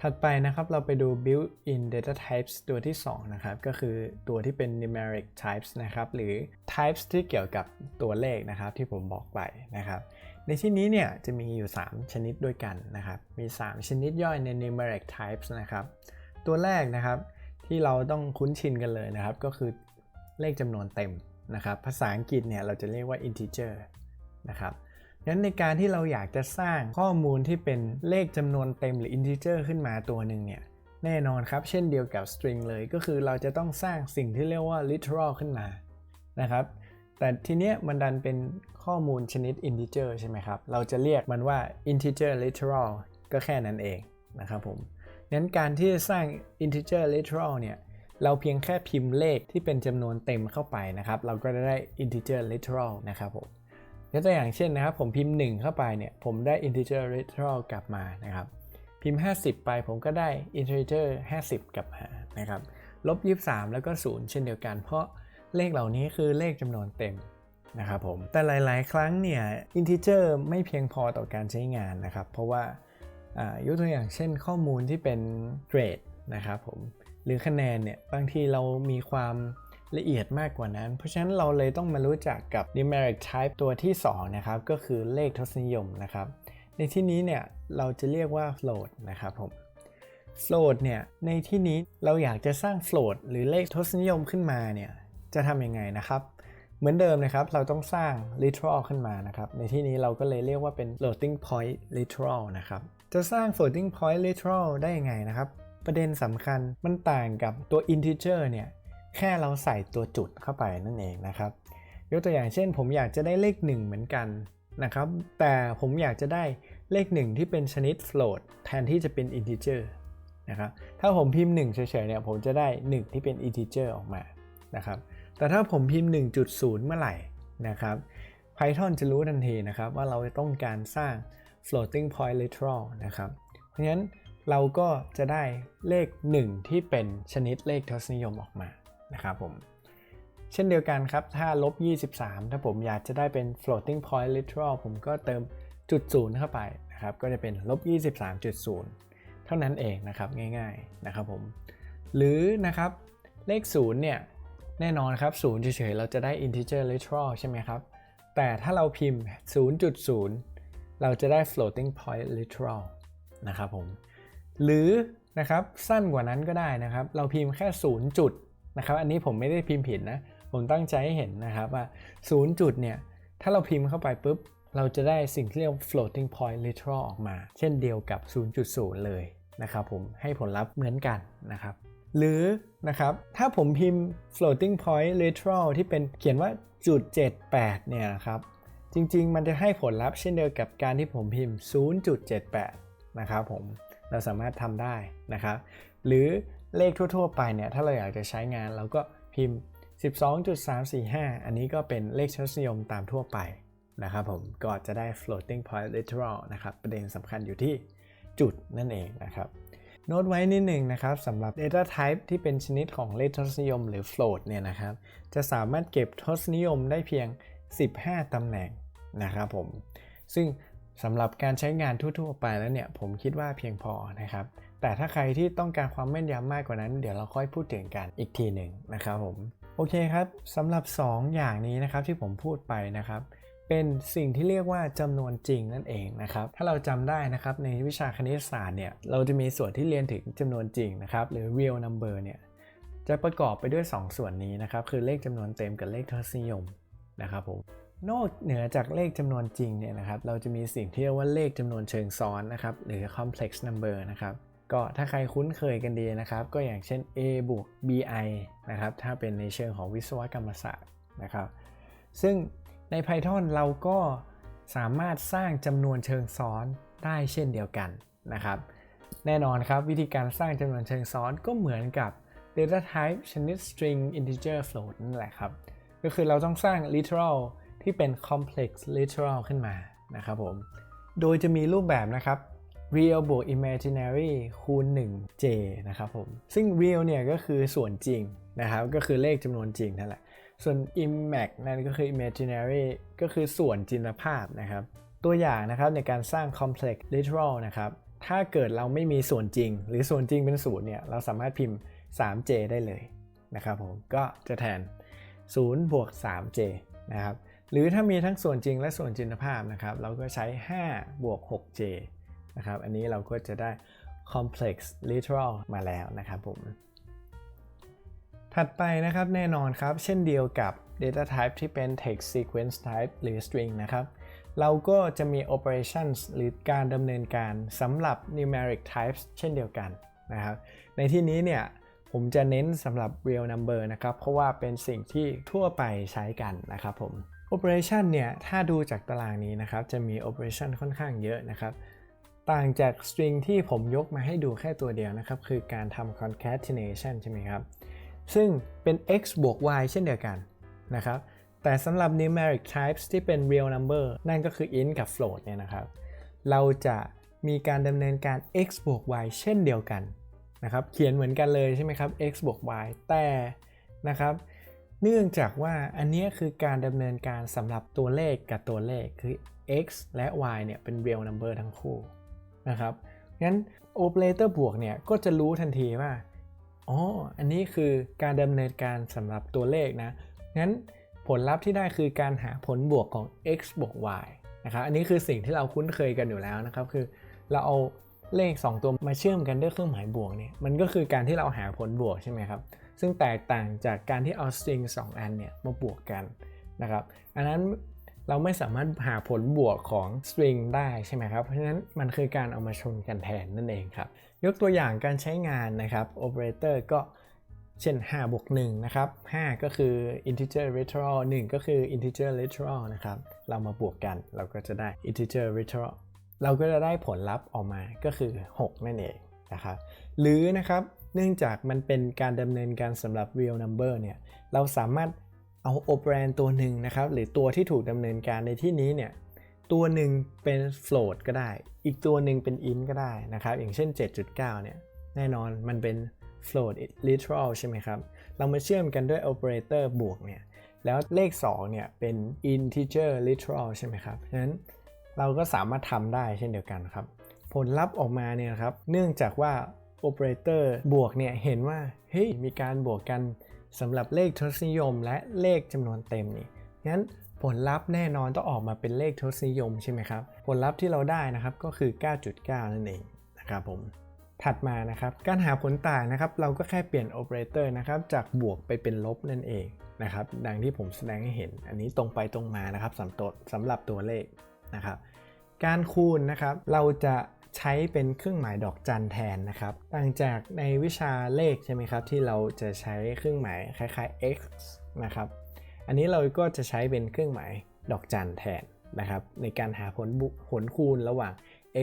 ถัดไปนะครับเราไปดู built-in data types ตัวที่ 2 นะครับ ก็คือตัวที่เป็น numeric types นะครับ หรือ types ที่เกี่ยวกับตัวเลขนะครับที่ผมบอกไปนะครับ ในที่นี้เนี่ยจะมีอยู่ 3 ชนิดด้วยกันนะครับ มี 3 ชนิดย่อยใน numeric types นะครับ ตัวแรกนะครับที่เราต้องคุ้นชินกันเลยนะครับ ก็คือเลขจำนวนเต็มนะครับ ภาษาอังกฤษเนี่ยเราจะเรียกว่า integer นะครับ งั้นในการที่เราอยากจะสร้างข้อมูลที่เป็นเลขจำนวนเต็มหรือ integer ขึ้นมาตัวหนึ่งเนี่ยแน่นอนครับ เช่นเดียวกับ string เลยก็คือเราจะต้องสร้างสิ่งที่เรียกว่า literal ขึ้นมานะครับ แต่ทีเนี้ยมันดันเป็นข้อมูลชนิด integer ใช่ไหมครับ เราจะเรียกมันว่า integer literal ก็แค่นั้นเองนะครับผมงั้นการที่จะสร้าง integer literal เนี่ยเราเพียงแค่พิมพ์เลขที่เป็นจำนวนเต็มเข้าไปนะครับ เราก็จะได้ integer literal นะครับผม ยกตัวอย่างเช่นนะครับ ผมพิมพ์ 1 เข้าไปเนี่ย ผมได้ integer literal กลับมานะครับ พิมพ์ 50 ไปผมก็ได้ integer 50 กลับมานะครับลบ 23 แล้วก็ 0 เช่นเดียวกัน เพราะเลขเหล่านี้คือเลขจำนวนเต็มนะครับผม แต่หลาย ๆ ครั้งเนี่ย integer ไม่เพียงพอต่อการใช้งานนะครับ เพราะว่ายกตัวอย่างเช่นข้อมูลที่เป็นเกรดนะครับผม หรือคะแนนเนี่ย บางทีเรามีความ ละเอียดมากกว่านั้น เพราะฉะนั้นเราเลยต้องมารู้จักกับ numeric type ตัวที่ 2 นะครับ ก็คือเลขทศนิยมนะครับ ในที่นี้เนี่ยเราจะเรียกว่า float นะครับผม float เนี่ยในที่นี้เราอยากจะสร้าง float หรือเลขทศนิยมขึ้นมาเนี่ยจะทำยังไงนะครับ เหมือนเดิมนะครับ เราต้องสร้าง literal ขึ้นมานะครับ ในที่นี้เราก็เลยเรียกว่าเป็น floating point literal นะครับ จะสร้าง floating point literal ได้ยังไงนะครับ ประเด็นสำคัญมันต่างกับตัว integer เนี่ย แค่เราใส่ตัวจุดเข้าไปนั่นเองนะครับ ยกตัวอย่างเช่น ผมอยากจะได้เลข 1 เหมือนกันนะครับ แต่ผมอยากจะได้เลข 1 ที่เป็นชนิด float แทนที่จะเป็น integer นะครับ ถ้าผมพิมพ์ 1 เฉยๆเนี่ยผมจะได้ 1 ที่เป็น integer ออกมานะครับ แต่ถ้าผมพิมพ์ 1.0 เมื่อไหร่นะครับ Python จะรู้ทันทีนะครับว่าเราต้องการสร้าง floating point literal นะครับ เพราะฉะนั้นเราก็จะได้เลข 1 ที่เป็นชนิดเลขทศนิยมออกมา นะครับผม เช่นเดียวกันครับ ถ้าลบ 23 ถ้าผมอยากจะได้เป็น floating point literal ผมก็เติมจุดศูนย์เข้าไปนะครับ ก็จะเป็นลบ 23.0 เท่านั้นเองนะครับ ง่ายๆนะครับผม หรือนะครับเลข0เนี่ย แน่นอนครับ0เฉยๆ เราจะได้ integer literal ใช่ไหมครับ แต่ถ้าเราพิมพ์ 0.0 เราจะได้ floating point literal นะครับผม หรือนะครับสั้นกว่านั้นก็ได้นะครับ เราพิมพ์แค่ 0 จุด นะครับอันนี้ผมไม่ได้พิมพ์ผิดนะ ผมตั้งใจให้เห็นนะครับว่า0จุดเนี่ย ถ้าเราพิมพ์เข้าไปปุ๊บ เราจะได้สิ่งที่เรียก floating point literal ออกมา เช่นเดียวกับ 0.0 เลยนะครับผมให้ผลลัพธ์เหมือนกันนะครับ หรือนะครับถ้าผมพิมพ์ floating point literal ที่เป็นเขียนว่าจุด78เนี่ยนะครับจริง ๆ มันจะให้ผลลัพธ์เช่นเดียวกับการที่ผมพิมพ์ 0.78 นะครับผมเราสามารถทำได้นะครับ หรือ เลขทั่ว ๆ ไปเนี่ยถ้าเราอยากจะใช้งานเราก็พิมพ์ 12.345 อันนี้ก็เป็นเลขทศนิยมตามทั่วไปนะครับผมก็จะได้ floating point literal นะครับประเด็นสำคัญอยู่ที่จุดนั่นเองนะครับโน้ตไว้นิดหนึ่งนะครับสำหรับ data type ที่เป็นชนิดของเลขทศนิยมหรือ float เนี่ยนะครับจะสามารถเก็บทศนิยมได้เพียง 15 ตำแหน่งนะครับผมซึ่งสำหรับการใช้งานทั่ว ๆ ไปแล้วเนี่ยผมคิดว่าเพียงพอนะครับ แต่ถ้าใครที่ต้องการความแม่นยำมากกว่านั้น เดี๋ยวเราค่อยพูดถึงกันอีกทีหนึ่งนะครับผมโอเคครับสำหรับ 2 อย่างนี้นะครับที่ผมพูดไปนะครับ เป็นสิ่งที่เรียกว่าจำนวนจริงนั่นเองนะครับถ้าเราจำได้นะครับในวิชาคณิตศาสตร์เนี่ยเราจะมีส่วนที่เรียนถึงจำนวนจริงนะครับหรือ real number เนี่ยจะประกอบไปด้วย 2 ส่วนนี้นะครับคือเลขจำนวนเต็มกับเลขทศนิยมนะครับผมนอกเหนือจากเลขจำนวนจริงเนี่ยนะครับ เราจะมีสิ่งที่เรียกว่าเลขจำนวนเชิงซ้อนนะครับ หรือ complex number นะครับ ก็ถ้าใครคุ้นเคยกันดีนะครับ ก็อย่างเช่น a บวก bi นะครับ ถ้าเป็นในเชิงของวิศวกรรมศาสตร์นะครับ ซึ่งใน Python เราก็สามารถสร้างจำนวนเชิงซ้อนได้เช่นเดียวกันนะครับ แน่นอนครับวิธีการสร้างจำนวนเชิงซ้อนก็เหมือนกับ data type ชนิด string integer float นั่นแหละครับ ก็คือเราต้องสร้าง literal ที่เป็น complex literal ขึ้นมานะครับผม โดยจะมีรูปแบบนะครับ real บวก imaginary คูณ 1j นะครับผม ซึ่ง real เนี่ยก็คือส่วนจริงนะครับ ก็คือเลขจำนวนจริงนั่นแหละ ส่วน imag นั่นก็คือ imaginary ก็คือส่วนจินตภาพนะครับ ตัวอย่างนะครับในการสร้าง complex literal นะครับ ถ้าเกิดเราไม่มีส่วนจริง หรือส่วนจริงเป็นศูนย์เนี่ย เราสามารถพิมพ์ 3j ได้เลยนะครับผม ก็จะแทน 0 บวก 3j นะครับ หรือถ้ามีทั้งส่วนจริงและส่วนจินตภาพนะครับ เราก็ใช้ 5 บวก 6j นะครับ อันนี้เราก็จะได้ complex literal มาแล้วนะครับผม ถัดไปนะครับแน่นอนครับ เช่นเดียวกับ data type ที่เป็น text sequence type หรือ string นะครับ เราก็จะมี operations หรือการดำเนินการสำหรับ numeric types เช่นเดียวกันนะครับ ในที่นี้เนี่ยผมจะเน้นสำหรับ real number นะครับ เพราะว่าเป็นสิ่งที่ทั่วไปใช้กันนะครับผม operation เนี่ย ถ้าดูจากตารางนี้นะครับ จะมี operation ค่อนข้างเยอะนะครับ ต่างจาก string ที่ผมยกมาให้ดูแค่ตัวเดียวนะครับ คือการทำ concatenation ใช่ไหมครับ ซึ่งเป็น x บวก y เช่นเดียวกันนะครับ แต่สำหรับ numeric types ที่เป็น real number นั่นก็คือ int กับ float เนี่ยนะครับ เราจะมีการดำเนินการ x บวก y เช่นเดียวกันนะครับ เขียนเหมือนกันเลยใช่ไหมครับ x บวก y แต่นะครับ เนื่องจากว่าอันนี้คือการดำเนินการสำหรับตัวเลขกับตัวเลขคือ x และ y เนี่ยเป็น real number ทั้งคู่ นะครับงั้น operator บวกเนี่ยก็จะรู้ทันทีว่าอ๋ออันนี้คือการดำเนินการสำหรับตัวเลขนะงั้นผลลัพธ์ที่ได้คือการหาผลบวกของ x บวก y นะครับอันนี้คือสิ่งที่เราคุ้นเคยกันอยู่แล้วนะครับคือเราเอาเลข 2 ตัวมาเชื่อมกันด้วยเครื่องหมายบวกเนี่ยมันก็คือการที่เราหาผลบวกใช่ไหมครับซึ่งแตกต่างจากการที่เอา string 2อันเนี่ยมาบวกกันนะครับอันนั้น เราไม่สามารถหาผลบวกของ string ได้ใช่ไหมครับ เพราะฉะนั้นมันคือการเอามาชนกันแทนนั่นเองครับ ยกตัวอย่างการใช้งานนะครับ operator ก็เช่น 5 บวก 1 นะครับ 5 ก็คือ integer literal 1 ก็คือ integer literal นะครับ เรามาบวกกันเราก็จะได้ integer literal เราก็จะได้ผลลัพธ์ออกมาก็คือ 6 นั่นเองนะครับ หรือนะครับ เนื่องจากมันเป็นการดำเนินการสำหรับ real number เนี่ย เราสามารถ เอา operand ตัวหนึ่งนะครับ หรือตัวที่ถูกดำเนินการในที่นี้เนี่ยตัวหนึ่งเป็น float ก็ได้ อีกตัวหนึ่งเป็น int ก็ได้นะครับ อย่างเช่น 7.9 เนี่ย แน่นอนมันเป็น float literal ใช่ไหมครับ เรามาเชื่อมกันด้วย operator บวกเนี่ย แล้วเลข 2 เนี่ย เป็น integer literal ใช่ไหมครับฉะนั้นเราก็สามารถทำได้เช่นเดียวกันครับ ผลลัพธ์ออกมาเนี่ยครับ เนื่องจากว่า operator บวกเนี่ย เห็นว่า เฮ้ย มีการบวกกัน สำหรับเลขทศนิยมและเลขจำนวนเต็มนี่งั้นผลลัพธ์แน่นอนต้องออกมาเป็นเลขทศนิยมใช่ไหมครับ ผลลัพธ์ที่เราได้นะครับก็คือ 9.9 นั่นเองนะครับผม ถัดมานะครับ การหาผลต่างนะครับ เราก็แค่เปลี่ยนโอเปอเรเตอร์นะครับจากบวกไปเป็นลบนั่นเองนะครับ ดังที่ผมแสดงให้เห็น อันนี้ตรงไปตรงมานะครับสำตสำหรับตัวเลขนะครับ การคูณนะครับ เราจะ ใช้เป็นเครื่องหมายดอกจันแทนนะครับ ต่างจากในวิชาเลขใช่ไหมครับ ที่เราจะใช้เครื่องหมายคล้ายๆ x นะครับ อันนี้เราก็จะใช้เป็นเครื่องหมายดอกจันแทนนะครับ ในการหาผลผลคูณระหว่าง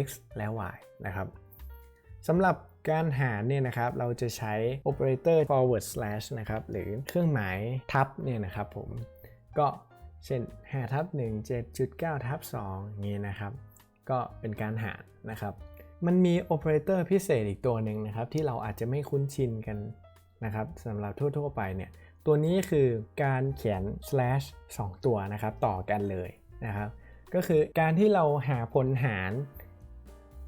x และ y นะครับสำหรับการหารเนี่ยนะครับเราจะใช้ operator forward slash นะครับหรือเครื่องหมายทับเนี่ยนะครับผมก็เช่น5ทับ1 7.9ทับ2อย่างนี้นะครับ ก็เป็นการหารนะครับ มันมี operator พิเศษอีกตัวหนึ่งนะครับ ที่เราอาจจะไม่คุ้นชินกันนะครับสำหรับทั่ว ๆ ไปเนี่ยตัวนี้คือการเขียน slash 2 ตัวนะครับต่อกันเลยนะครับ ก็คือการที่เราหาผลหาร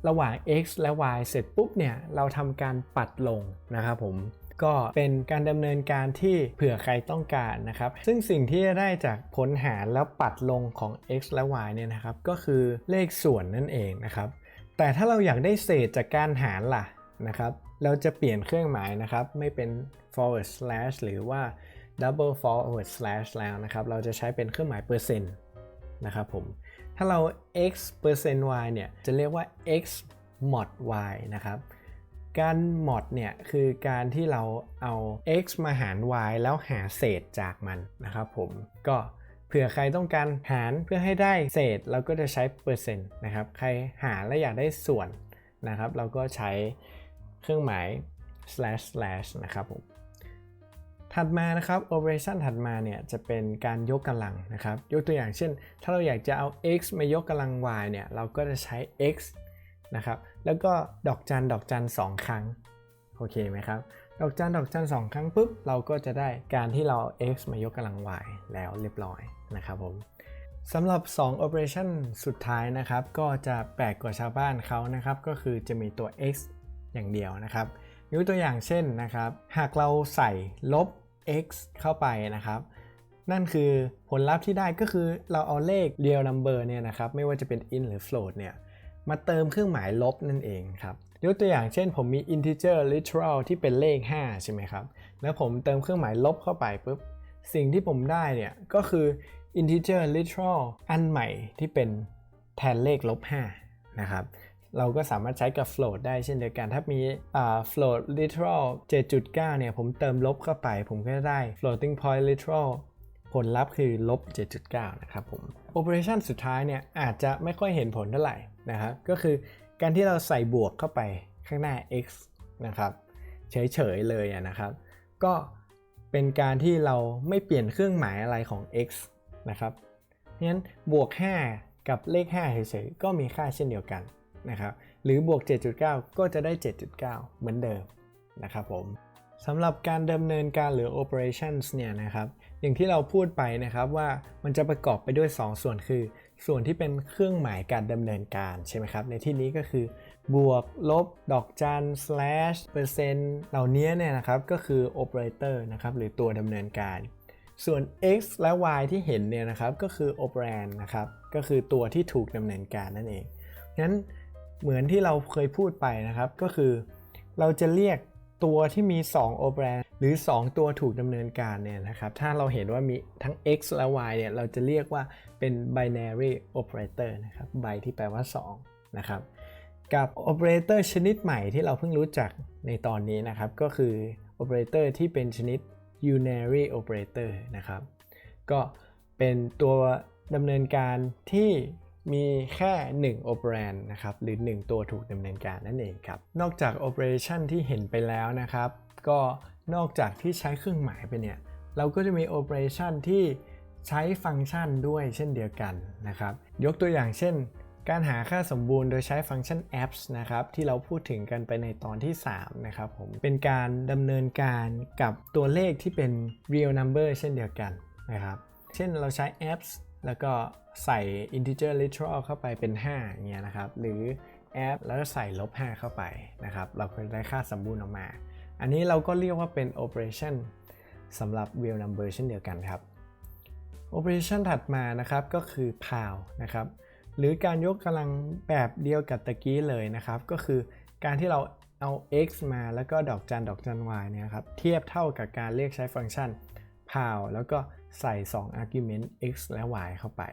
ระหว่าง x และ y เสร็จปุ๊บเนี่ยเราทำการปัดลงนะครับผม ก็เป็นการดำเนินการที่เผื่อใครต้องการนะครับ ซึ่งสิ่งที่จะได้จากผลหารแล้วปัดลงของ x และ y เนี่ยนะครับก็คือเลขส่วนนั่นเองนะครับ แต่ถ้าเราอยากได้เศษจากการหารล่ะนะครับ เราจะเปลี่ยนเครื่องหมายนะครับ ไม่เป็น forward slash หรือว่า double forward slash แล้วนะครับ เราจะใช้เป็นเครื่องหมายเปอร์เซ็นต์นะครับผม ถ้าเรา x เปอร์เซ็นต์ y เนี่ย จะเรียกว่า x mod y นะครับ การ mod เนี่ยคือการที่เราเอา x มาหาร y แล้วหาเศษจากมันนะครับผมก็เผื่อใครต้องการหารเพื่อให้ได้เศษเราก็จะใช้เปอร์เซ็นต์นะครับใครหารและอยากได้ส่วนนะครับ เราก็ใช้เครื่องหมาย slash slash นะครับผมถัดมานะครับ operation ถัดมาเนี่ยจะเป็นการยกกำลังนะครับ ยกตัวอย่างเช่น ถ้าเราอยากจะเอา x มายกกำลัง y เนี่ยเราก็จะใช้ x นะครับ แล้วก็ดอกจันดอกจัน2ครั้งโอเคไหมครับ ดอกจันดอกจัน2ครั้งปุ๊บเราก็จะได้การที่เรา x มายกกำลัง y แล้วเรียบร้อยนะครับผมสำหรับ 2 operation สุดท้ายนะครับ ก็จะแปลกกว่าชาวบ้านเขานะครับ ก็คือจะมีตัว x อย่างเดียวนะครับยกตัวอย่างเช่นนะครับ หากเราใส่ลบ x เข้าไปนะครับ นั่นคือผลลัพธ์ที่ได้ก็คือเราเอาเลข real number เนี่ยนะครับ ไม่ว่าจะเป็น int หรือ float เนี่ย มาเติมเครื่องหมายลบนั่นเองครับยกตัวอย่างเช่นผมมี integer literal ที่เป็นเลข 5 ใช่ไหมครับ แล้วผมเติมเครื่องหมายลบเข้าไปปุ๊บ สิ่งที่ผมได้เนี่ยก็คือ integer literal อันใหม่ที่เป็นแทนเลขลบ 5 นะครับ เราก็สามารถใช้กับ float ได้เช่นเดียวกัน ถ้ามี float literal 7.9 เนี่ยผมเติมลบเข้าไป ผมก็ได้ floating point literal ผลลัพธ์คือลบ 7.9 นะครับผม operation สุดท้ายเนี่ยอาจจะไม่ค่อยเห็นผลเท่าไหร่ นะครับก็คือการที่เราใส่บวกเข้าไปข้างหน้า x นะครับเฉยๆเลยนะครับ ก็เป็นการที่เราไม่เปลี่ยนเครื่องหมายอะไรของ x นะครับเพราะฉะนั้นบวก 5 กับเลข 5 เฉยๆก็มีค่าเช่นเดียวกันนะครับหรือบวก 7.9 ก็จะได้ 7.9 เหมือนเดิมนะครับผมสำหรับการดำเนินการหรือ operations เนี่ยนะครับ อย่างที่เราพูดไปนะครับว่ามันจะประกอบไปด้วย 2 ส่วนคือ ส่วนที่เป็นเครื่องหมายการดำเนินการใช่ไหมครับ ในที่นี้ก็คือบวกลบดอกจัน slash เปอร์เซ็นต์เหล่านี้เนี่ยนะครับ ก็คือ operator นะครับ หรือตัวดำเนินการ ส่วน x และ y ที่เห็นเนี่ยนะครับ ก็คือ operand นะครับ ก็คือตัวที่ถูกดำเนินการนั่นเอง งั้นเหมือนที่เราเคยพูดไปนะครับ ก็คือ เราจะเรียก ตัวที่มี2 operand หรือ 2 ตัวถูกดำเนินการเนี่ยนะครับถ้าเราเห็นว่ามีทั้ง x และ y เนี่ยเราจะเรียกว่าเป็น binary operator นะครับ by ที่แปลว่า2นะครับกับ operator ชนิดใหม่ที่เราเพิ่งรู้จักในตอนนี้นะครับ ก็คือ operator ที่เป็นชนิด unary operator นะครับ ก็เป็นตัวดำเนินการที่ มีแค่ 1 operand นะครับ หรือ 1 ตัวถูกดำเนินการนั่นเองครับ นอกจาก operation ที่เห็นไปแล้วนะครับ ก็นอกจากที่ใช้เครื่องหมายไปเนี่ย เราก็จะมี operation ที่ใช้ฟังก์ชันด้วยเช่นเดียวกันนะครับ ยกตัวอย่างเช่น การหาค่าสมบูรณ์โดยใช้ฟังก์ชัน apps นะครับ ที่เราพูดถึงกันไปในตอนที่ 3 นะครับผม เป็นการดำเนินการกับตัวเลขที่เป็น real number เช่นเดียวกันนะครับ เช่นเราใช้ apps แล้วก็ ใส่ integer literal เข้าไปเป็น5อย่างเงี้ยนะครับ หรือ app แล้วก็ใส่ลบ5เข้าไปนะครับ เราก็จะได้ค่าสมบูรณ์ออกมา อันนี้เราก็เรียกว่าเป็น operation สำหรับ real number เช่นเดียวกันครับ operation ถัดมานะครับก็คือ pound นะครับ หรือการยกกำลังแบบเดียวกับตะกี้เลยนะครับ ก็คือการที่เราเอา x มาแล้วก็ดอกจันดอกจัน y เนี่ยครับ เทียบเท่ากับการเรียกใช้ฟังก์ชัน pound แล้วก็ ใส่ 2 argument x และ y เข้าไป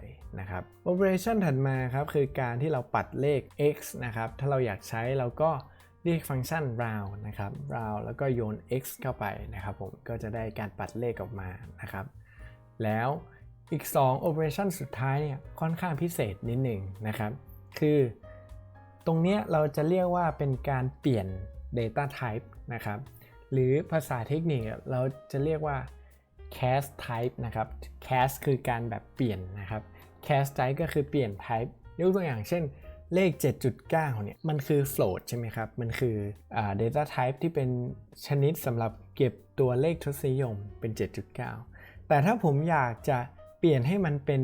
นะครับ operation ถัดมาครับคือการที่เราปัดเลข x นะครับ ถ้าเราอยากใช้เราก็เรียกฟังก์ชัน round นะครับ round แล้วก็โยน x เข้าไปนะครับผมก็จะได้การปัดเลขออกมานะครับ แล้วอีก 2 operation สุดท้ายเนี่ยค่อนข้างพิเศษนิดหนึ่งนะครับ คือตรงเนี้ยเราจะเรียกว่าเป็นการเปลี่ยน data type นะครับ หรือภาษาเทคนิคเราจะเรียกว่า cast type นะครับ cast คือการแบบเปลี่ยนนะครับ cast type ก็คือเปลี่ยน type ยกตัวอย่างเช่นเลข 7.9 เนี่ย มันคือ float ใช่ไหมครับ มันคืออ data type ที่เป็นชนิดสำหรับเก็บตัวเลขทศนิยมเป็น 7.9 แต่ถ้าผมอยากจะเปลี่ยนให้มันเป็น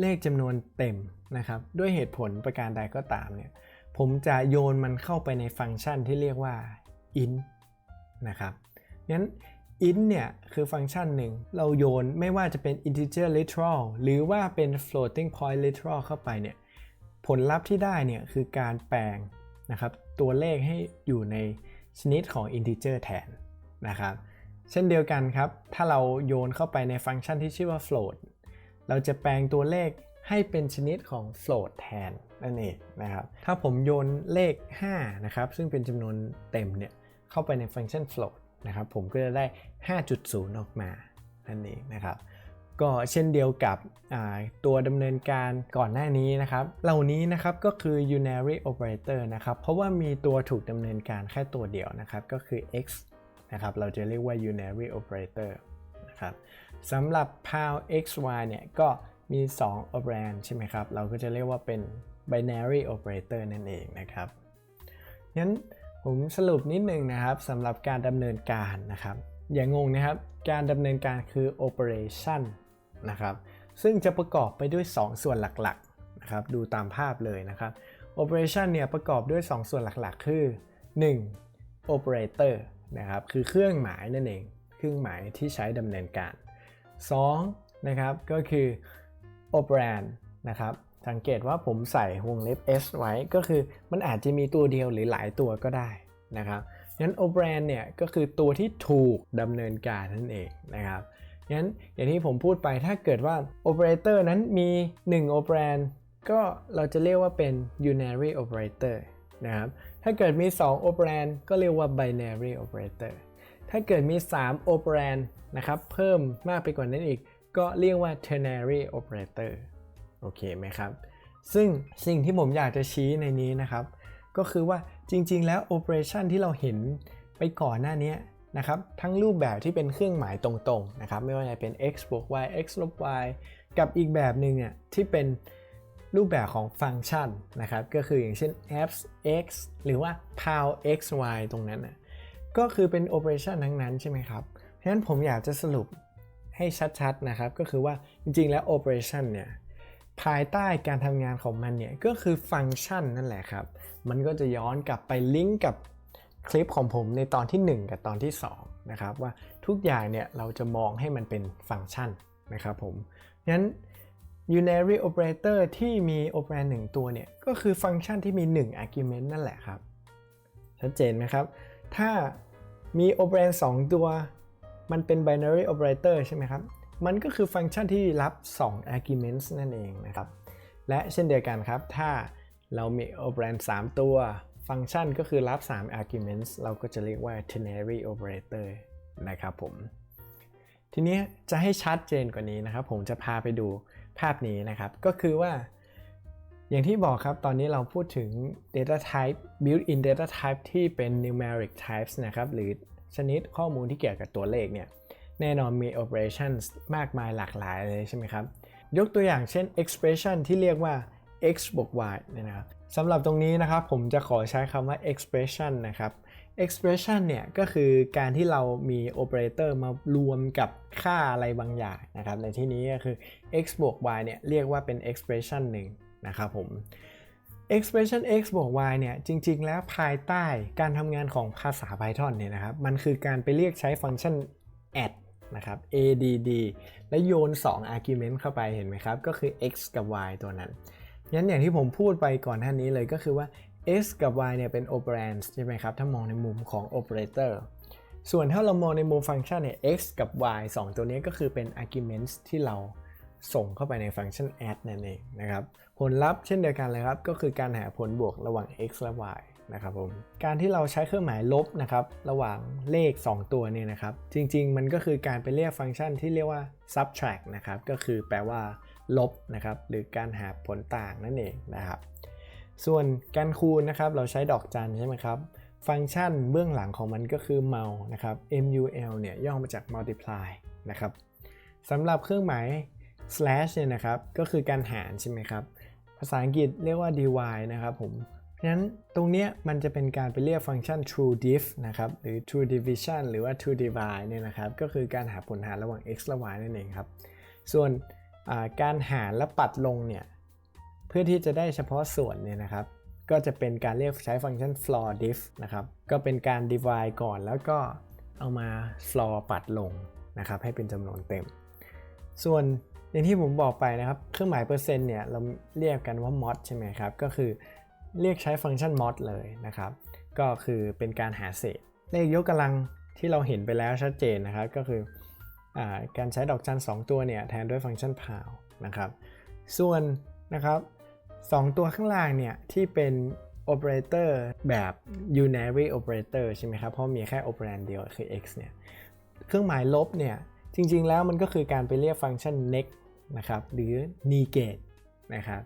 เลขจำนวนเต็มนะครับ ด้วยเหตุผลประการใดก็ตามเนี่ย ผมจะโยนมันเข้าไปในฟังก์ชันที่เรียกว่า int นะครับงั้น int เนี่ย คือฟังก์ชันหนึ่ง เราโยนไม่ว่าจะเป็น integer literal หรือว่าเป็น floating point literal เข้าไปเนี่ย ผลลัพธ์ที่ได้เนี่ย คือการแปลงนะครับ ตัวเลขให้อยู่ในชนิดของ integer แทนนะครับ เช่นเดียวกันครับ ถ้าเราโยนเข้าไปในฟังก์ชันที่ชื่อว่า float เราจะแปลงตัวเลขให้เป็นชนิดของ float แทนนั่นเองนะครับ ถ้าผมโยนเลข 5 นะครับ ซึ่งเป็นจำนวนเต็มเนี่ย เข้าไปในฟังก์ชัน float นะครับผมก็จะได้ 5.0 ออกมานั่นเองนะครับก็เช่นเดียวกับตัวดำเนินการก่อนหน้านี้นะครับ เหล่านี้นะครับก็คือ unary operator นะครับ เพราะว่ามีตัวถูกดำเนินการแค่ตัวเดียวนะครับ ก็คือ x นะครับ เราจะเรียกว่า unary operator นะครับสำหรับ pound x y เนี่ยก็มี 2 operand ใช่ไหมครับ เราก็จะเรียกว่าเป็น binary operator นั่นเองนะครับงั้น ผมสรุปนิดนึงนะครับสำหรับการดำเนินการนะครับ อย่างงงนะครับ การดำเนินการคือ operation นะครับ ซึ่งจะประกอบไปด้วย 2 ส่วนหลักๆนะครับ ดูตามภาพเลยนะครับ operation เนี่ยประกอบด้วย 2 ส่วนหลักๆ คือ 1. operator นะครับ คือเครื่องหมายนั่นเอง เครื่องหมายที่ใช้ดำเนินการ 2. นะครับ ก็คือ operand นะครับ สังเกตว่าผมใส่วงเล็บ s ไว้ก็คือมันอาจจะมีตัวเดียวหรือหลายตัวก็ได้นะครับงั้น operand เนี่ยก็คือตัวที่ถูกดำเนินการนั่นเองนะครับงั้นอย่างที่ผมพูดไปถ้าเกิดว่า operator นั้นมี1 operand ก็เราจะเรียกว่าเป็น unary operator นะครับถ้าเกิดมี2 operand ก็เรียกว่า binary operator ถ้าเกิดมี 3 operand นะครับเพิ่มมากไปกว่านั้นอีก ก็เรียกว่า ternary operator โอเคไหมครับ ซึ่งสิ่งที่ผมอยากจะชี้ในนี้นะครับ ก็คือว่าจริง ๆ แล้ว operation ที่เราเห็นไปก่อนหน้านี้นะครับ ทั้งรูปแบบที่เป็นเครื่องหมายตรงๆนะครับ ไม่ว่าจะเป็น x บวก y x ลบ y กับอีกแบบหนึ่งอะที่เป็นรูปแบบของฟังก์ชันนะครับ ก็คืออย่างเช่น f x หรือว่า pow x y ตรงนั้นนะก็คือเป็น operation ทั้งนั้นใช่ไหมครับ เพราะฉะนั้นผมอยากจะสรุปให้ชัดๆนะครับ ก็คือว่าจริงๆแล้ว operation เนี่ย ภายใต้การทำงานของมันเนี่ยก็คือฟังก์ชันนั่นแหละครับ มันก็จะย้อนกลับไปลิงก์กับคลิปของผมในตอนที่ 1 กับตอนที่2นะครับว่าทุกอย่างเนี่ยเราจะมองให้มันเป็นฟังก์ชันนะครับผมงั้น unary operator ที่มี operand 1ตัวเนี่ยก็คือฟังก์ชันที่มี 1 argument นั่นแหละครับ ชัดเจนไหมครับ ถ้ามี operand 2 ตัว มันเป็น binary operator ใช่ไหมครับ มันก็คือฟังก์ชันที่รับ 2 arguments นั่นเองนะครับ และเช่นเดียวกันครับ ถ้าเรามี operand 3 ตัว ฟังก์ชันก็คือรับ 3 arguments เราก็จะเรียกว่า ternary operator นะครับผม ทีนี้จะให้ชัดเจนกว่านี้นะครับ ผมจะพาไปดูภาพนี้นะครับ ก็คือว่า อย่างที่บอกครับ ตอนนี้เราพูดถึง data type built-in data type ที่เป็น numeric types นะครับ หรือชนิดข้อมูลที่เกี่ยวกับตัวเลขเนี่ย แน่นอนมี operations มากมายหลากหลายเลยใช่ไหมครับ ยกตัวอย่างเช่น expression ที่เรียกว่า x บวก y เนี่ยนะครับสำหรับตรงนี้นะครับผมจะขอใช้คำว่า expression นะครับ expression เนี่ยก็คือการที่เรามี operator มารวมกับค่าอะไรบางอย่างนะครับ ในที่นี้ก็คือ x บวก y เนี่ยเรียกว่าเป็น expression หนึ่งนะครับผม expression x บวก y เนี่ยจริง ๆ แล้วภายใต้การทำงานของภาษา Python เนี่ยนะครับมันคือการไปเรียกใช้ฟังก์ชัน add นะครับ add และโยน 2 argument เข้าไปเห็นไหมครับ ก็คือ x กับ y ตัวนั้น งั้นอย่างที่ผมพูดไปก่อนหน้านี้เลยก็คือว่า x กับ y เนี่ยเป็น operands ใช่ไหมครับ ถ้ามองในมุมของ operator ส่วนถ้าเรามองในมุมฟังก์ชันเนี่ย x กับ y 2 ตัวนี้ก็คือเป็น arguments ที่เราส่งเข้าไปในฟังก์ชัน add นั่นเองนะครับ ผลลัพธ์เช่นเดียวกันเลยครับ ก็คือการหาผลบวกระหว่าง x และ y นะครับผมการที่เราใช้เครื่องหมายลบนะครับระหว่างเลข 2 ตัวเนี่ยนะครับ จริง ๆ มันก็คือการไปเรียกฟังก์ชันที่เรียกว่า subtract นะครับก็คือแปลว่าลบนะครับหรือการหาผลต่างนั่นเองนะครับ ส่วนการคูณนะครับเราใช้ดอกจันใช่ไหมครับฟังก์ชันเบื้องหลังของมันก็คือ mul นะครับ mul เนี่ยย่อมาจาก multiply นะครับสำหรับเครื่องหมาย slash เนี่ยนะครับก็คือการหารใช่ไหมครับ ภาษาอังกฤษเรียกว่า divide นะครับผม ราะฉะนั้นตรงนี้มันจะเป็นการไปเรียกฟังก์ชัน true diff นะครับหรือ true division หรือว่า true divide เนี่ยนะครับก็คือการหาผลหารระหว่าง x และ y นั่นเองครับ ส่วนการหารและปัดลงเนี่ยเพื่อที่จะได้เฉพาะส่วนเนี่ยนะครับก็จะเป็นการเรียกใช้ฟังก์ชัน floor diff นะครับก็เป็นการ divide ก่อนแล้วก็เอามา floor ปัดลงนะครับให้เป็นจำนวนเต็ม ส่วนอย่างที่ผมบอกไปนะครับเครื่องหมายเปอร์เซ็นต์เนี่ยเราเรียกกันว่า mod ใช่ไหมครับก็คือ เรียกใช้ฟังก์ชัน mod เลยนะครับ ก็คือเป็นการหาเศษ เลขยกกำลังที่เราเห็นไปแล้วชัดเจนนะครับ ก็คืออการใช้ดอกจัน 2 ตัวเนี่ยแทนด้วยฟังก์ชัน pound นะครับ ส่วนนะครับ2ตัวข้างล่างเนี่ยที่เป็น operator แบบ unary operator ใช่ไหมครับ เพราะมีแค่ operand เดียวคือ x เนี่ย เครื่องหมายลบเนี่ย จริงๆแล้วมันก็คือการไปเรียกฟังก์ชัน next นะครับ หรือ negate นะครับ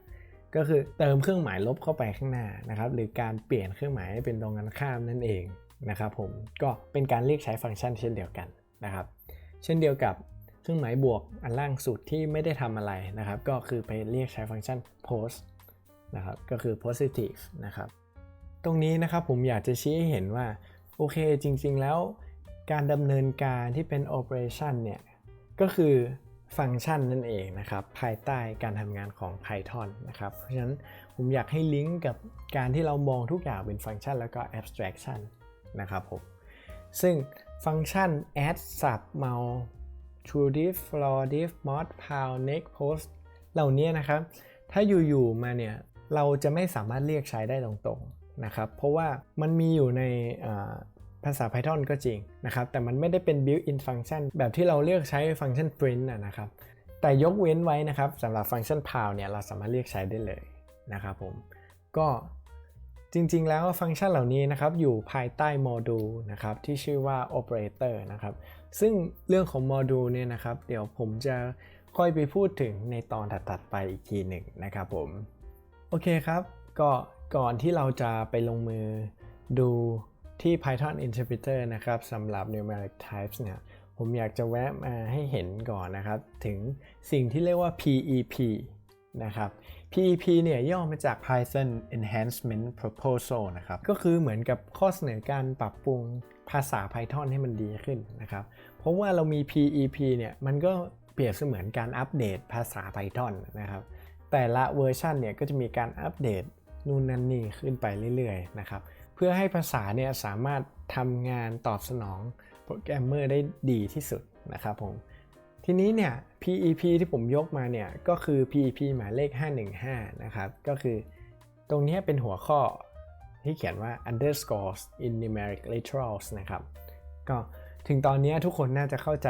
ก็คือเติมเครื่องหมายลบเข้าไปข้างหน้านะครับหรือการเปลี่ยนเครื่องหมายให้เป็นตรงกันข้ามนั่นเองนะครับผมก็เป็นการเรียกใช้ฟังก์ชันเช่นเดียวกันนะครับเช่นเดียวกับเครื่องหมายบวกอันล่างสุดที่ไม่ได้ทำอะไรนะครับ ก็คือไปเรียกใช้ฟังก์ชัน post นะครับก็คือ positive นะครับตรงนี้นะครับผมอยากจะชี้ให้เห็นว่าโอเคจริงๆแล้วการดำเนินการที่เป็น operation เนี่ยก็คือ ฟังก์ชันนั่นเองนะครับ ภายใต้การทำงานของ Python นะครับ เพราะฉะนั้นผมอยากให้ลิงก์กับการที่เรามองทุกอย่างเป็นฟังก์ชันแล้วก็ abstraction นะครับผม ซึ่งฟังก์ชัน add sub mul true diff floor diff mod pound next post เหล่านี้นะครับ ถ้าอยู่ๆมาเนี่ยเราจะไม่สามารถเรียกใช้ได้ตรงๆนะครับ เพราะว่ามันมีอยู่ใน ภาษา Python ก็จริงนะครับ แต่มันไม่ได้เป็น built-in function แบบที่เราเรียกใช้ฟังก์ชัน print นะครับ แต่ยกเว้นไว้นะครับสำหรับฟังก์ชัน pound เนี่ยเราสามารถเรียกใช้ได้เลยนะครับผม ก็จริง ๆ แล้วฟังก์ชันเหล่านี้นะครับอยู่ภายใต้โมดูลนะครับที่ชื่อว่า operator นะครับ ซึ่งเรื่องของโมดูลเนี่ยนะครับ เดี๋ยวผมจะค่อยไปพูดถึงในตอนถัดๆไปอีกทีหนึ่งนะครับผม โอเคครับ ก็ก่อนที่เราจะไปลงมือดู ที่ Python Interpreter นะครับสำหรับ numeric types เนี่ยผมอยากจะแวะมาให้เห็นก่อนนะครับ ถึงสิ่งที่เรียกว่า PEP นะครับ PEP เนี่ยย่อมาจาก Python Enhancement Proposal นะครับ ก็คือเหมือนกับข้อเสนอการปรับปรุงภาษา Python ให้มันดีขึ้นนะครับ เพราะว่าเรามี PEP เนี่ยมันก็เปรียบเสมือนการอัปเดตภาษา Python นะครับ แต่ละเวอร์ชันเนี่ยก็จะมีการอัปเดตนู่นนั่นนี่ขึ้นไปเรื่อยๆนะครับ เพื่อให้ภาษาเนี่ยสามารถทำงานตอบสนองโปรแกรมเมอร์ได้ดีที่สุดนะครับผมทีนี้เนี่ย PEP ที่ผมยกมาเนี่ยก็คือ PEP หมายเลข 515 นะครับ ก็คือตรงนี้เป็นหัวข้อที่เขียนว่า underscores in numeric literals นะครับ ก็ถึงตอนนี้ทุกคนน่าจะเข้าใจ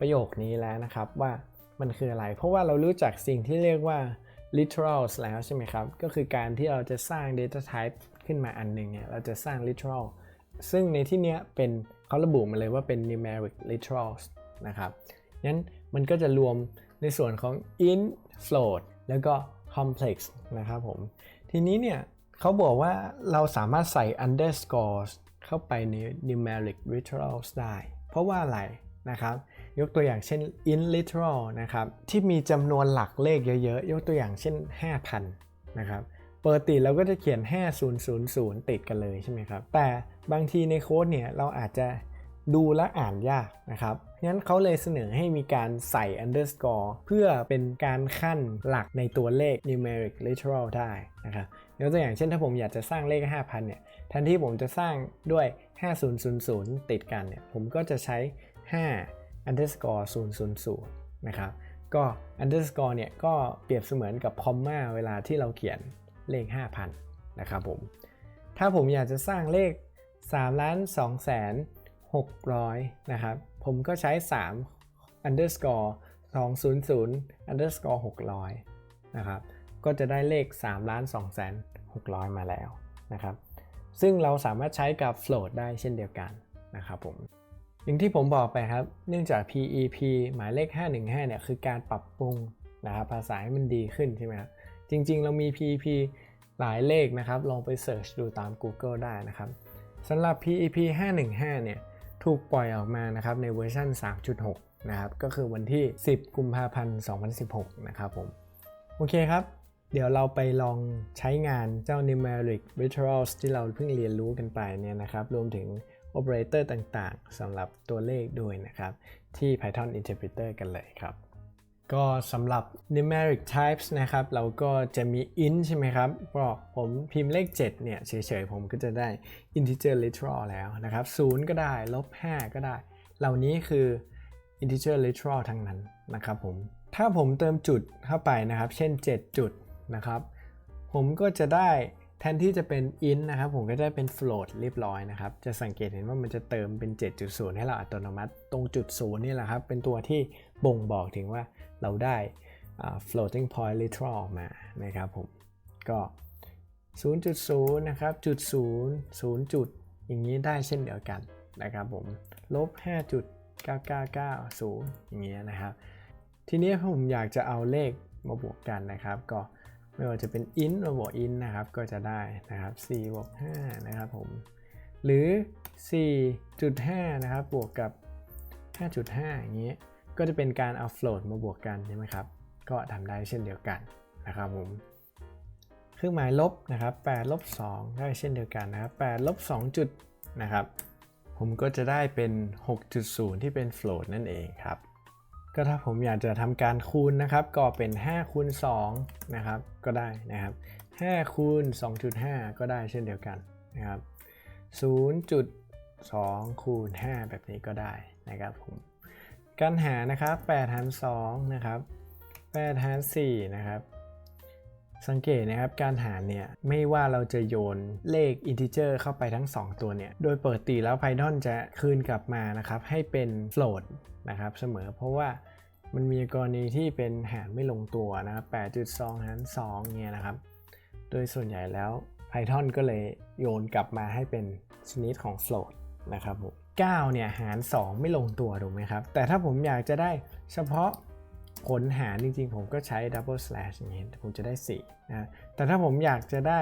ประโยคนี้แล้วนะครับว่ามันคืออะไร เพราะว่าเรารู้จักสิ่งที่เรียกว่า literals แล้วใช่ไหมครับ ก็คือการที่เราจะสร้าง data type ขึ้นมาอันหนึ่งเนี่ยเราจะสร้าง literal ซึ่งในที่นี้เป็นเขาระบุมาเลยว่าเป็น numeric literals นะครับงั้นมันก็จะรวมในส่วนของ int float แล้วก็ complex นะครับผม ทีนี้เนี่ยเขาบอกว่าเราสามารถใส่ underscores เข้าไปใน numeric literals ได้ เพราะว่าอะไรนะครับยกตัวอย่างเช่น int literal นะครับที่มีจำนวนหลักเลขเยอะๆ ยกตัวอย่างเช่น 5,000 นะครับ ปกติเราก็จะเขียน 5000 ติดกันเลยใช่ไหมครับ แต่บางทีในโค้ดเนี่ยเราอาจจะดูและอ่านยากนะครับงั้นเขาเลยเสนอให้มีการใส่ underscore เพื่อเป็นการขั้นหลักในตัวเลข numeric literal ได้นะครับยกตัวอย่างเช่นถ้าผมอยากจะสร้างเลข 5,000 เนี่ยแทนที่ผมจะสร้างด้วย 5000 ติดกันเนี่ย ผมก็จะใช้ 5 underscore 000 นะครับ ก็ underscore เนี่ยก็เปรียบเสมือนกับคอมมาเวลาที่เราเขียน เลข 5,000นะครับผม ถ้าผมอยากจะสร้างเลข3ล้าน2แสน600นะครับ ผมก็ใช้ 3 underscore 200 underscore 600นะครับ ก็จะได้เลข3ล้าน2แสน600 มาแล้วนะครับ ซึ่งเราสามารถใช้กับ float ได้เช่นเดียวกันนะครับผม อย่างที่ผมบอกไปครับ เนื่องจาก PEP หมายเลข 515เนี่ยคือการปรับปรุงนะครับภาษาให้มันดีขึ้นใช่ไหมครับ จริง ๆ เรามี PEP หลายเลขนะครับ ลองไปเสิร์ชดูตาม Google ได้นะครับสำหรับ PEP 515 เนี่ย ถูกปล่อยออกมานะครับในเวอร์ชัน3.6 นะครับ ก็คือวันที่ 10 กุมภาพันธ์ 2016 นะครับผม โอเคครับ เดี๋ยวเราไปลองใช้งานเจ้า numeric literals ที่เราเพิ่งเรียนรู้กันไปเนี่ยนะครับ รวมถึง operator ต่างๆสำหรับตัวเลขด้วยนะครับ ที่ Python interpreter กันเลยครับ ก็สำหรับ numeric types นะครับ เราก็จะมี int ใช่ไหมครับก็ผมพิมพ์เลข 7 เนี่ย เฉยๆ ผมก็จะได้ integer literal แล้วนะครับ 0 ก็ได้ ลบ 5 ก็ได้ เหล่านี้คือ integer literal ทั้งนั้นนะครับผม ถ้าผมเติมจุดเข้าไปนะครับ เช่น 7 จุดนะครับ ผมก็จะได้แทนที่จะเป็น int นะครับ ผมก็ได้เป็น float เรียบร้อยนะครับ จะสังเกตเห็นว่ามันจะเติมเป็น 7.0 ให้เราอัตโนมัติ ตรงจุดศูนย์นี่แหละครับ เป็นตัวที่บ่งบอกถึงว่า เราได้ floating point literal ออกมานะครับผมก็ 0.0 นะครับจุด0 0จุดอย่างนี้ได้เช่นเดียวกันนะครับผมลบ 5.9990 อย่างเงี้ยนะครับ ทีนี้ผมอยากจะเอาเลขมาบวกกันนะครับ ก็ไม่ว่าจะเป็น int มาบวก int นะครับ ก็จะได้นะครับ4บวก5นะครับผม หรือ 4.5 นะครับ บวกกับ 5.5 อย่างนี้ย ก็จะเป็นการเอา float มาบวกกันใช่ไหมครับ ก็ทำได้เช่นเดียวกันนะครับผม เครื่องหมายลบนะครับ8ลบ2ได้เช่นเดียวกันนะครับ8ลบ2จุดนะครับ ผมก็จะได้เป็น 6.0 ที่เป็น float นั่นเองครับ ก็ถ้าผมอยากจะทำการคูณนะครับ ก็เป็น5คูณ2นะครับ ก็ได้นะครับ5คูณ2.5 ก็ได้เช่นเดียวกันนะครับ0.2คูณ5แบบนี้ก็ได้นะครับผม การหารนะครับ8หาร2นะครับ8หาร4นะครับ สังเกตนะครับการหารเนี่ยไม่ว่าเราจะโยนเลขอินทิเจอร์เข้าไปทั้ง 2 ตัวเนี่ย โดยปกติแล้ว Python จะคืนกลับมานะครับ ให้เป็น float นะครับเสมอเพราะว่ามันมีกรณีที่เป็นหารไม่ลงตัวนะครับ8.2 หาร2เนี่ยนะครับ โดยส่วนใหญ่แล้ว Python ก็เลยโยนกลับมาให้เป็นชนิดของ float นะครับผม 9เนี่ยหาร 2 ไม่ลงตัวถูกไหมครับ แต่ถ้าผมอยากจะได้เฉพาะผลหารจริงๆ ผมก็ใช้ double slash อย่างนี้ยผมจะได้4นะแต่ถ้าผมอยากจะได้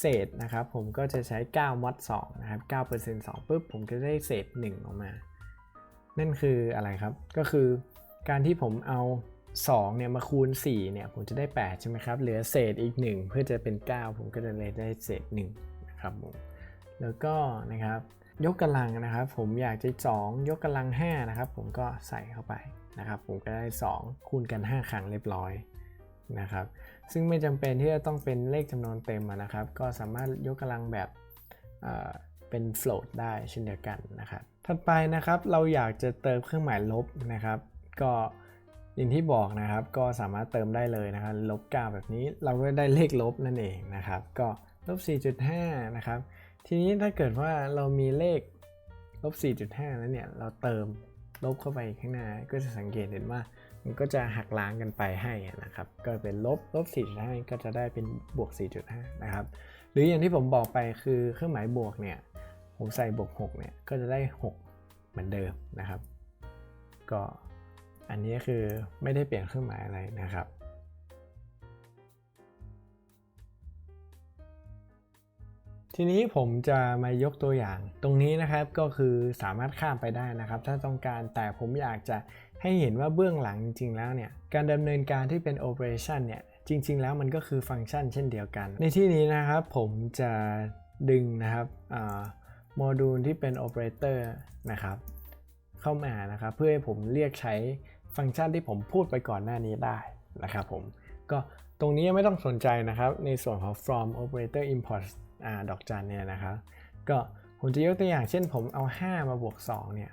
เศษนะครับผมก็จะใช้9 mod 2นะครับ9% 2ปุ๊บผมก็ได้เศษ 1 ออกมา นั่นคืออะไรครับ ก็คือการที่ผมเอา 2 เนี่ยมาคูณ 4 เนี่ยผมจะได้ 8 ใช่ไหมครับ เหลือเศษอีก 1 เพื่อจะเป็น 9 ผมก็จะเลยได้เศษ1นะครับผมแล้วก็นะครับ ยกกำลังนะครับ ผมอยากจะ 2 ยกกำลัง5นะครับ ผมก็ใส่เข้าไปนะครับ ผมก็ได้ 2 คูณกัน 5 ครั้งเรียบร้อยนะครับ ซึ่งไม่จำเป็นที่จะต้องเป็นเลขจำนวนเต็มนะครับ ก็สามารถยกกำลังแบบเป็น float ได้เช่นเดียวกันนะครับ ถัดไปนะครับเราอยากจะเติมเครื่องหมายลบนะครับ ก็อย่างที่บอกนะครับก็สามารถเติมได้เลยนะครับลบ9แบบนี้เราก็ได้เลขลบนั่นเองนะครับ ก็ลบ4.5นะครับ ทีนี้ถ้าเกิดว่าเรามีเลขลบ 4.5 แล้วเนี่ย เราเติมลบเข้าไปข้างหน้า ก็จะสังเกตเห็นว่า มันก็จะหักล้างกันไปให้นะครับ ก็เป็นลบลบ 4.5 ก็จะได้เป็นบวก 4.5 นะครับ หรืออย่างที่ผมบอกไปคือเครื่องหมายบวกเนี่ย ผมใส่บวก 6 เนี่ย ก็จะได้ 6 เหมือนเดิมนะครับ ก็อันนี้คือไม่ได้เปลี่ยนเครื่องหมายอะไรนะครับ ทีนี้ผมจะมายกตัวอย่าง ตรงนี้นะครับก็คือสามารถข้ามไปได้นะครับ ถ้าต้องการแต่ผมอยากจะให้เห็นว่าเบื้องหลังจริงๆแล้วเนี่ยการดำเนินการที่เป็น operation เนี่ยจริง ๆ แล้วมันก็คือฟังก์ชันเช่นเดียวกัน ในที่นี้นะครับผมจะดึงนะครับโมดูลที่เป็น operator นะครับเข้ามานะครับเพื่อให้ผมเรียกใช้ฟังก์ชันที่ผมพูดไปก่อนหน้านี้ได้นะครับผมก็ตรงนี้ไม่ต้องสนใจนะครับในส่วนของ from operator import ดอกจันเนี่ยนะครับก็ผมจะยกตัวอย่างเช่นผมเอา 5 มาบวก2เนี่ย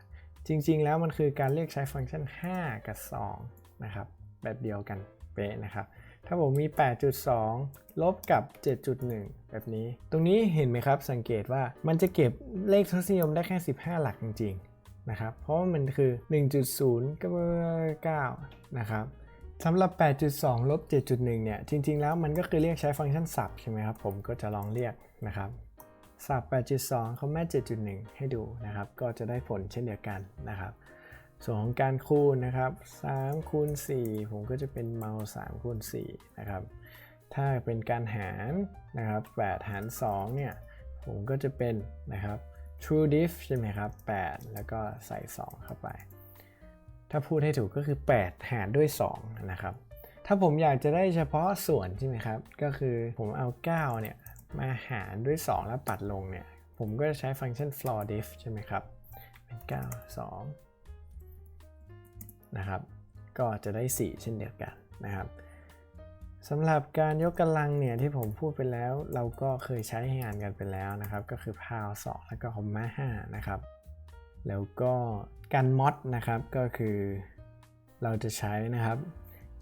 จริง ๆ แล้วมันคือการเรียกใช้ฟังก์ชัน 5 กับ2นะครับแบบเดียวกันเป๊ะนะครับถ้าผมมี 8.2 ลบกับ 7.1 แบบนี้ ตรงนี้เห็นไหมครับสังเกตว่ามันจะเก็บเลขทศนิยมได้แค่ 15 หลักจริง ๆ นะครับ เพราะว่ามันคือ 1.0 กับ 9 นะครับ สำหรับ 8.2 ลบ 7.1 เนี่ย จริง ๆ แล้วมันก็คือเรียกใช้ฟังก์ชันสับใช่ไหมครับ ผมก็จะลองเรียกนะครับสับ 8.2เขาแม่ 7.1 ให้ดูนะครับ ก็จะได้ผลเช่นเดียวกันนะครับ ส่วนของการคูณนะครับ3คูณ4ผมก็จะเป็นเมา3คูณ4นะครับ ถ้าเป็นการหารนะครับ 8 หาร 2 เนี่ย ผมก็จะเป็นนะครับ true diff ใช่ไหมครับ 8 แล้วก็ใส่ 2 เข้าไป ถ้าพูดให้ถูกก็คือ 8 หารด้วย 2 นะครับ ถ้าผมอยากจะได้เฉพาะส่วนใช่ไหมครับ ก็คือผมเอา 9 เนี่ย มาหารด้วย 2 แล้วปัดลงเนี่ย ผมก็จะใช้ฟังก์ชัน floor diff ใช่ไหมครับ เป็น 9 2 นะครับ ก็จะได้ 4 เช่นเดียวกันนะครับสำหรับการยกกำลังเนี่ยที่ผมพูดไปแล้ว เราก็เคยใช้งานกันไปแล้วนะครับ ก็คือ power 2แล้วก็ comma 5นะครับ แล้วก็การมอดนะครับก็คือเราจะใช้นะครับ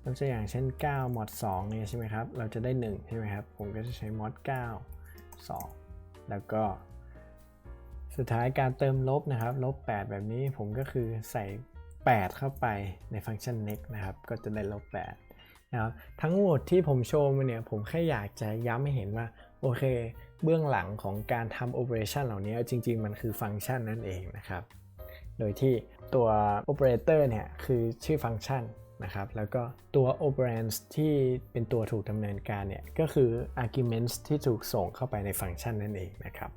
ยกตัวอย่างเช่น 9 มอด2เนี่ยใช่ไหมครับ เราจะได้ 1 ใช่ไหมครับ ผมก็จะใช้มอด9 2 แล้วก็สุดท้ายการเติมลบนะครับ ลบ 8 แบบนี้ผมก็คือใส่ 8 เข้าไปในฟังก์ชัน next นะครับ ก็จะได้ลบ 8 นะครับ ทั้งหมดที่ผมโชว์มาเนี่ย ผมแค่อยากจะย้ำให้เห็นว่า โอเค เบื้องหลังของการทำโอเปอเรชันเหล่านี้จริง ๆ มันคือฟังก์ชันนั่นเองนะครับ โดยที่ตัวโอเปเรเตอร์เนี่ยคือชื่อฟังก์ชันนะครับแล้วก็ตัว operands ที่เป็นตัวถูกดำเนินการเนี่ยก็คือ arguments ที่ถูกส่งเข้าไปในฟังก์ชันนั่นเองนะครับ